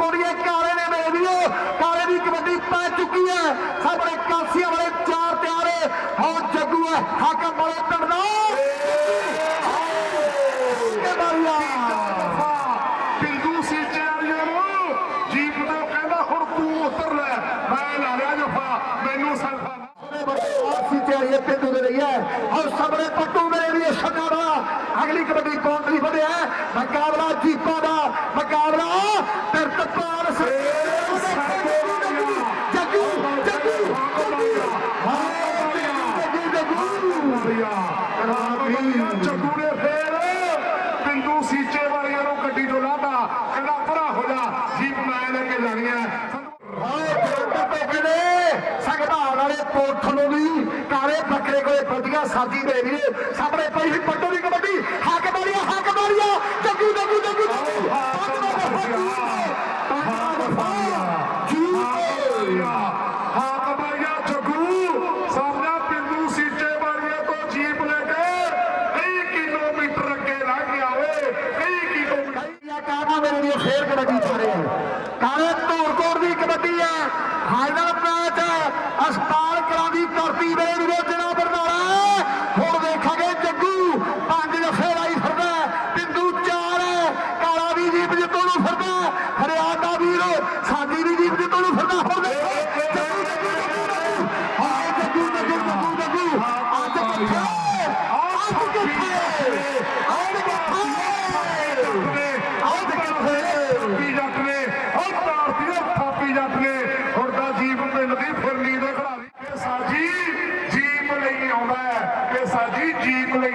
ਪਾਉਣੀ ਹੈ ਕਾਲੇ ਨੇ ਮੇਰੇ ਵੀਰੋ ਕਾਲੇ ਦੀ ਕਬੱਡੀ ਪੈ ਚੁੱਕੀ ਹੈ। ਸਾਹਮਣੇ ਕਾਸੀਆਂ ਵਾਲੇ ਚਾਰ ਤਿਆਰ ਹੈ। ਹੋ ਜੱਗੂ ਹੈ ਹਾਕਮ ਵਾਲੇ ਤੜਨਾ ਅਗਲੀ ਕਬੱਡੀ ਕੌਣ ਲਈ ਵਧਿਆ ਮੁਕਾਬਲਾ ਜੀਪਾ ਦਾ। ਜੱਗੂ ਜੱਗੂ ਨੇ ਫੇਰ। ਪਿੰਡੂ ਸੀਚੇ ਵਾਲਿਆਂ ਨੂੰ ਗੱਡੀ ਤੋਂ ਲਾਤਾ ਕਹਿੰਦਾ ਭਰਾ ਹੋ ਜਾ ਜੀਪ ਮੈਂ ਲੈ ਕੇ ਜਾਣੀ ਹੈ ਹਾਏ ਸੰਗਤਾਨ ਵਾਲੇ ਪੋਠ ਨੂੰ ਵੀ ਕਾਲੇ ਬੱਕਰੇ ਕੋਲੇ ਵਧੀਆ ਸਾਜੀ ਦੇ ਵੀ ਸਾਹਮਣੇ ਪਈ ਸੀ ਪੱਟੋ ਦੀ ਕਬੱਡੀ। ਹੱਕ ਮਾਰੀਆ ਹੱਕ ਮਾਰੀਆ ਜੱਗੂ ਜੱਗੂ ਜੱਗੂ ਜੱਗੂ ਹਾਂ ਕਬਾਇਆ ਜੱਗੂ ਸਾਹਮਣਾ ਪਿੰਡੂ ਸੀਚੇ ਵਾਲਿਆਂ ਤੋਂ ਜੀਪ ਲੈ ਕੇ ਕਈ ਕਿਲੋਮੀਟਰ ਅੱਗੇ ਲੰਘ ਗਿਆ ਓਏ ਕਈ ਕਿਲੋਮੀਟਰ ਕਾਹਦਾ ਮੇਰੇ ਲਈ ਫੇਰ ਕਬੱਡੀ ਪਾ ਰਹੇ ਹੈ ਕਾਲੇ ਧੂਰ ਕੋਰ ਦੀ ਕਬੱਡੀ ਹੈ ਫਾਈਨਲ ਮੈਚ ਹੈ ਅਸਪਾਲ ਕਲਾਂ ਦੀ ਧਰਤੀ ਵੇ ਵਿਰੋਧਣਾ ਬਰਨਾਲਾ ਹੁਣ ਦੇਖਾਂਗੇ ਜੱਗੂ ਪੰਜ ਜਫੇ ਲਾਈ ਫਿਰਦਾ ਹੈ, ਬਿੰਦੂ ਚਾਰ ਹੈ ਕਾਲਾ ਵੀ ਜੀਪ ਜਿੱਤੋਂ ਨੂੰ ਫਿਰਦਾ ਹੈ, ਹਰਿਆਣਾ ਵੀਰ ਸਾਡੀ ਵੀ ਜੀਪ ਜਿੱਤੋਂ ਨੂੰ ਫਿਰਦਾ ਹੁਣ ਦੇਖੋ ਜੱਗੂ ਜੱਗੂ ਜੱਗੂ ਜੱਗੂ ਹਾਏ ਜੱਗੂ ਜੱਗੂ ਜੱਗੂ ਜੱਗੂ ਅੱਜ ਕਿੱਥੇ ਅੱਜ ਕਿੱਥੇ ਅੱਜ ਕਿੱਥੇ ਅੱਜ ਕਿੱਥੇ ਥਾਪੀ ਜੱਟ ਨੇ ਉਹ ਭਾਰਤੀ ਦੇ ਥਾਪੀ ਜੱਟ ਨੇ ਹੁਣ ਤਾਂ ਜੀਪ ਪਿੰਡ ਦੀ ਫਿਰਨੀ ਦੇ ਖਿਡਾਰੀ